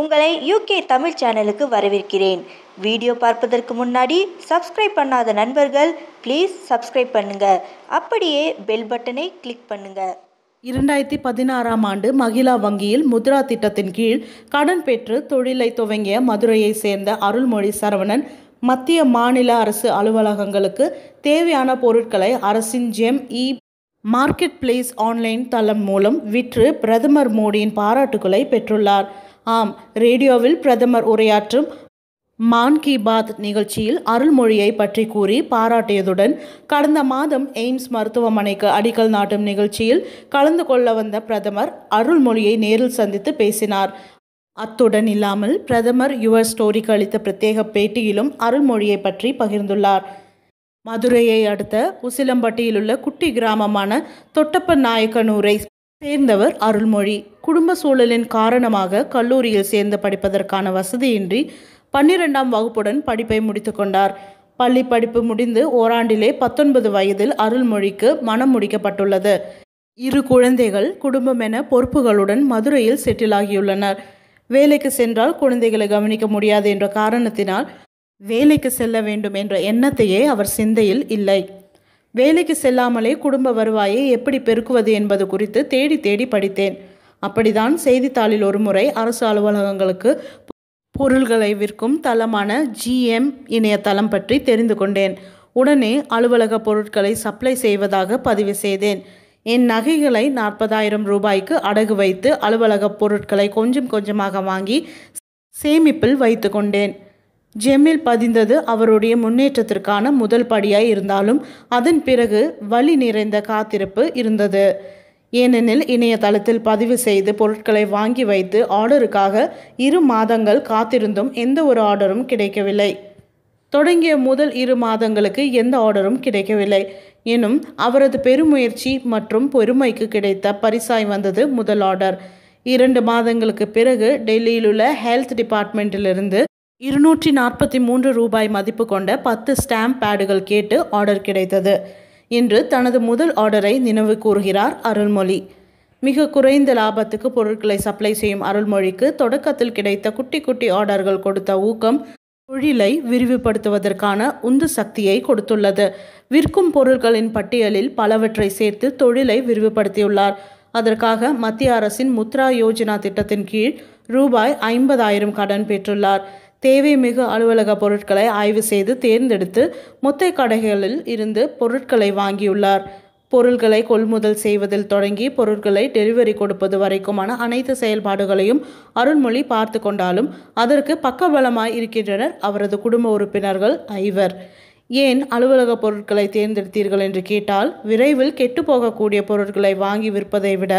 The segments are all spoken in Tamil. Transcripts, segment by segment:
உங்களை யூகே தமிழ் சேனலுக்கு வரவேற்கிறேன். வீடியோ பார்ப்பதற்கு முன்னாடி சப்ஸ்கிரைப் பண்ணாத நண்பர்கள் ப்ளீஸ் சப்ஸ்கிரைப் பண்ணுங்க. அப்படியே பெல் பட்டனை கிளிக் பண்ணுங்க. இரண்டாயிரத்தி பதினாறாம் ஆண்டு மகிழா வங்கியில் முத்ரா திட்டத்தின் கீழ் கடன் பெற்று தொழிலை துவங்கிய மதுரையை சேர்ந்த அருள்மொழி சரவணன் மத்திய மாநில அரசு அலுவலகங்களுக்கு தேவையான பொருட்களை அரசின் GeM e marketplace online தளம் மூலம் விற்று பிரதமர் மோடியின் பாராட்டுகளை பெற்றுள்ளார். ஆம் ரேடியோவில் பிரதமர் உரையாற்றும் மான் கி பாத் நிகழ்ச்சியில் அருள்மொழியை பற்றி கூறி பாராட்டியதுடன் கடந்த மாதம் எய்ம்ஸ் மருத்துவமனைக்கு அடிக்கல் நாட்டும் நிகழ்ச்சியில் கலந்து கொள்ள வந்த பிரதமர் அருள்மொழியை நேரில் சந்தித்து பேசினார். அத்துடன் இல்லாமல் பிரதமர் யுவர் ஸ்டோரிக்கு அளித்த பிரத்யேக பேட்டியிலும் அருள்மொழியை பற்றி பகிர்ந்துள்ளார். மதுரையை அடுத்த உசிலம்பட்டியிலுள்ள குட்டி கிராமமான தொட்டப்ப நாயக்கனூரை சேர்ந்தவர் அருள்மொழி. குடும்ப சூழலின் காரணமாக கல்லூரியில் சேர்ந்து படிப்பதற்கான வசதியின்றி பன்னிரெண்டாம் வகுப்புடன் படிப்பை முடித்து கொண்டார். பள்ளி படிப்பு முடிந்து ஓராண்டிலே பத்தொன்பது வயதில் அருள்மொழிக்கு மனம் முடிக்கப்பட்டுள்ளது. இரு குழந்தைகள் குடும்பம் என பொறுப்புகளுடன் மதுரையில் செட்டில் ஆகியுள்ளனர். வேலைக்கு சென்றால் குழந்தைகளை கவனிக்க முடியாது என்ற காரணத்தினால் வேலைக்கு செல்ல வேண்டும் என்ற எண்ணத்தையே அவர் சிந்தையில் இல்லை. வேலைக்கு செல்லாமலே குடும்ப வருவாயை எப்படி பெருக்குவது என்பது குறித்து தேடி தேடி படித்தேன். அப்படிதான் செய்தித்தாளில் ஒருமுறை அரசு அலுவலகங்களுக்கு பொருள்களை விற்கும் தளமான ஜிஎம் இணையதளம் பற்றி தெரிந்து கொண்டேன். உடனே அலுவலக பொருட்களை சப்ளை செய்வதாக பதிவு செய்தேன். என் நகைகளை நாற்பதாயிரம் ரூபாய்க்கு அடகு வைத்து அலுவலக பொருட்களை கொஞ்சம் கொஞ்சமாக வாங்கி சேமிப்பில் வைத்து கொண்டேன். ஜெம்மில் பதிந்தது அவருடைய முன்னேற்றத்திற்கான முதல் படியாய் இருந்தாலும் அதன் பிறகு வழி நிறைந்த காத்திருப்பு இருந்தது. ஏனெனில் இணையதளத்தில் பதிவு செய்து பொருட்களை வாங்கி வைத்து ஆர்டருக்காக இரு மாதங்கள் காத்திருந்தும் எந்த ஒரு ஆர்டரும் கிடைக்கவில்லை. தொடங்கிய முதல் இரு மாதங்களுக்கு எந்த ஆர்டரும் கிடைக்கவில்லை. எனும் அவரது பெருமுயற்சி மற்றும் பெருமைக்கு கிடைத்த பரிசாய் வந்தது முதல் ஆர்டர். இரண்டு மாதங்களுக்கு பிறகு டெல்லியில் உள்ள ஹெல்த் டிபார்ட்மெண்ட்டிலிருந்து இருநூற்றி நாற்பத்தி மூன்று ரூபாய் மதிப்பு கொண்ட பத்து ஸ்டாம்ப் பேடுகள் கேட்டு ஆர்டர் கிடைத்தது. இன்று தனது முதல் ஆர்டரை நினைவு கூறுகிறார் அருள்மொழி. மிக குறைந்த லாபத்துக்கு பொருட்களை சப்ளை செய்யும் அருள்மொழிக்கு தொடக்கத்தில் கிடைத்த குட்டி குட்டி ஆர்டர்கள் கொடுத்த ஊக்கம் தொழிலை விரிவுபடுத்துவதற்கான உந்து சக்தியை கொடுத்துள்ளது. விற்கும் பொருட்களின் பட்டியலில் பலவற்றை சேர்த்து தொழிலை விரிவுபடுத்தியுள்ளார். அதற்காக மத்திய அரசின் முத்ரா யோஜனா திட்டத்தின் கீழ் ரூபாய் ஐம்பதாயிரம் கடன் பெற்றுள்ளார். தேவை மிகு அலுவலக பொருட்களை ஆய்வு செய்து தேர்ந்தெடுத்து மொத்த கடைகளில் இருந்து பொருட்களை வாங்கியுள்ளார். பொருட்களை கொள்முதல் செய்வதில் தொடங்கி பொருட்களை டெலிவரி கொடுப்பது வரைக்குமான அனைத்து செயல்பாடுகளையும் அருள்மொழி பார்த்து கொண்டாலும் அதற்கு பக்கபலமாய் இருக்கின்றனர் அவரது குடும்ப உறுப்பினர்கள் ஐவர். ஏன் அலுவலக பொருட்களை தேர்ந்தெடுத்தீர்கள் என்று கேட்டால் விரைவில் கெட்டுப்போகக்கூடிய பொருட்களை வாங்கி விற்பதை விட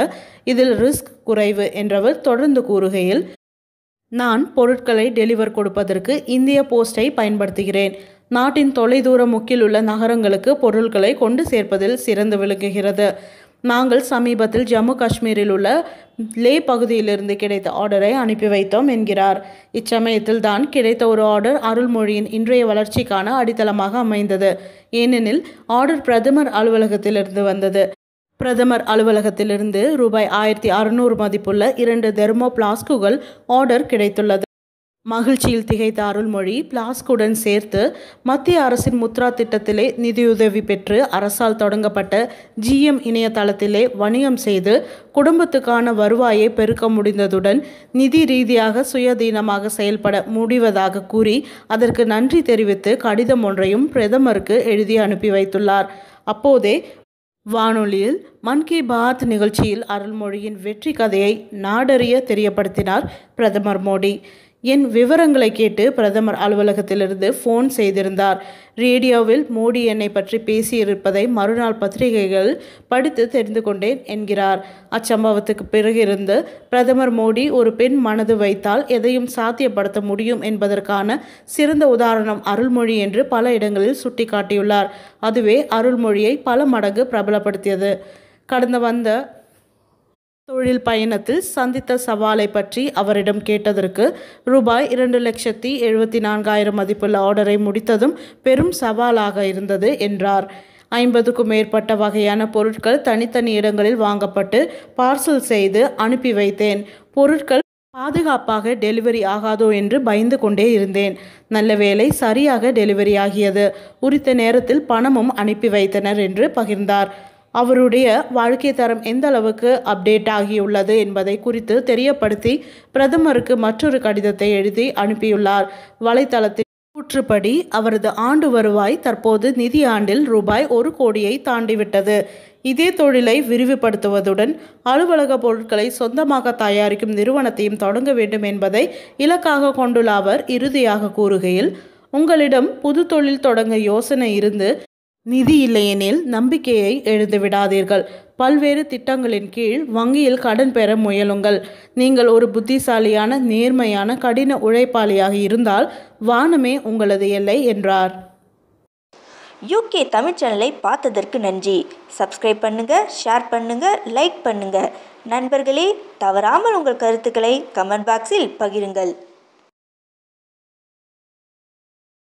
இதில் ரிஸ்க் குறைவு என்றவர் தொடர்ந்து கூறுகையில் நான் பொருட்களை டெலிவர் கொடுப்பதற்கு இந்திய போஸ்டை பயன்படுத்துகிறேன். நாட்டின் தொலைதூர முக்கில் உள்ள நகரங்களுக்கு பொருட்களை கொண்டு சேர்ப்பதில் சிறந்து விளங்குகிறது. நாங்கள் சமீபத்தில் ஜம்மு காஷ்மீரில் உள்ள லே பகுதியிலிருந்து கிடைத்த ஆர்டரை அனுப்பி வைத்தோம் என்கிறார். இச்சமயத்தில் தான் கிடைத்த ஒரு ஆர்டர் அருள்மொழியின் இன்றைய வளர்ச்சிக்கான அடித்தளமாக அமைந்தது. ஏனெனில் ஆர்டர் பிரதமர் அலுவலகத்திலிருந்து வந்தது. பிரதமர் அலுவலகத்திலிருந்து ரூபாய் ஆயிரத்தி அறுநூறு மதிப்புள்ள இரண்டு தெர்மோ பிளாஸ்குகள் ஆர்டர் கிடைத்துள்ளது. மகிழ்ச்சியில் திகைத்த அருள்மொழி பிளாஸ்குடன் சேர்த்து மத்திய அரசின் முத்ரா திட்டத்திலே நிதியுதவி பெற்று அரசால் தொடங்கப்பட்ட ஜிஎம் இணையதளத்திலே வணிகம் செய்து குடும்பத்துக்கான வருவாயை பெருக்க முடிந்ததுடன் நிதி ரீதியாக சுயதீனமாக செயல்பட முடிவதாக கூறி அதற்கு நன்றி தெரிவித்து கடிதம் ஒன்றையும் பிரதமருக்கு எழுதி அனுப்பி வைத்துள்ளார். அப்போதே வானொலியில் மன் கி பாத் நிகழ்ச்சியில் அருள்மொழியின் வெற்றி கதையை நாடறிய தெரியப்படுத்தினார் பிரதமர் மோடி. என் விவரங்களை கேட்டு பிரதமர் அலுவலகத்திலிருந்து ஃபோன் செய்திருந்தார். ரேடியோவில் மோடி என்னை பற்றி பேசியிருப்பதை மறுநாள் பத்திரிகைகள் படித்து தெரிந்து கொண்டேன் என்கிறார். அச்சம்பவத்துக்கு பிறகிருந்து பிரதமர் மோடி ஒரு பெண் மனது வைத்தால் எதையும் சாத்தியப்படுத்த முடியும் என்பதற்கான சிறந்த உதாரணம் அருள்மொழி என்று பல இடங்களில் சுட்டிக்காட்டியுள்ளார். அதுவே அருள்மொழியை பல மடங்கு பிரபலப்படுத்தியது. கடந்த வந்த தொழில் பயணத்தில் சந்தித்த சவாலை பற்றி அவரிடம் கேட்டதற்கு ரூபாய் இரண்டு லட்சத்தி எழுபத்தி நான்காயிரம் மதிப்புள்ள ஆர்டரை முடித்ததும் பெரும் சவாலாக இருந்தது என்றார். ஐம்பதுக்கும் மேற்பட்ட வகையான பொருட்கள் தனித்தனி இடங்களில் வாங்கப்பட்டு பார்சல் செய்து அனுப்பி வைத்தேன். பொருட்கள் பாதுகாப்பாக டெலிவரி ஆகாதோ என்று பயந்து கொண்டே இருந்தேன். நல்ல வேளை சரியாக டெலிவரி ஆகியது. உரித்த நேரத்தில் பணமும் அனுப்பி வைத்தனர் என்று பகிர்ந்தார். அவருடைய வாழ்க்கை தரம் எந்த அளவுக்கு அப்டேட் ஆகியுள்ளது என்பதை குறித்து தெரியப்படுத்தி பிரதமருக்கு மற்றொரு கடிதத்தை எழுதி அனுப்பியுள்ளார். வலைத்தளத்தில் கூற்றுப்படி அவரது ஆண்டு வருவாய் தற்போது நிதி ஆண்டில் ரூபாய் ஒரு கோடியை தாண்டிவிட்டது. இதே தொழிலை விரிவுபடுத்துவதுடன் அலுவலக பொருட்களை சொந்தமாக தயாரிக்கும் நிறுவனத்தையும் தொடங்க வேண்டும் என்பதை இலக்காக கொண்டுள்ள அவர் இறுதியாக கூறுகையில் உங்களிடம் புது தொழில் தொடங்க யோசனை இருந்து நிதி இல்லையெனில் நம்பிக்கையை எழுந்து விடாதீர்கள். பல்வேறு திட்டங்களின் கீழ் வங்கியில் கடன் பெற முயலுங்கள். நீங்கள் ஒரு புத்திசாலியான நேர்மையான கடின உழைப்பாளியாக இருந்தால் வானமே உங்களது எல்லை என்றார். யூகே தமிழ் சேனலை பார்த்ததற்கு நன்றி. சப்ஸ்கிரைப் பண்ணுங்க ஷேர் பண்ணுங்க லைக் பண்ணுங்க. நண்பர்களே தவறாமல் உங்கள் கருத்துக்களை கமெண்ட் பாக்ஸில் பகிருங்கள்.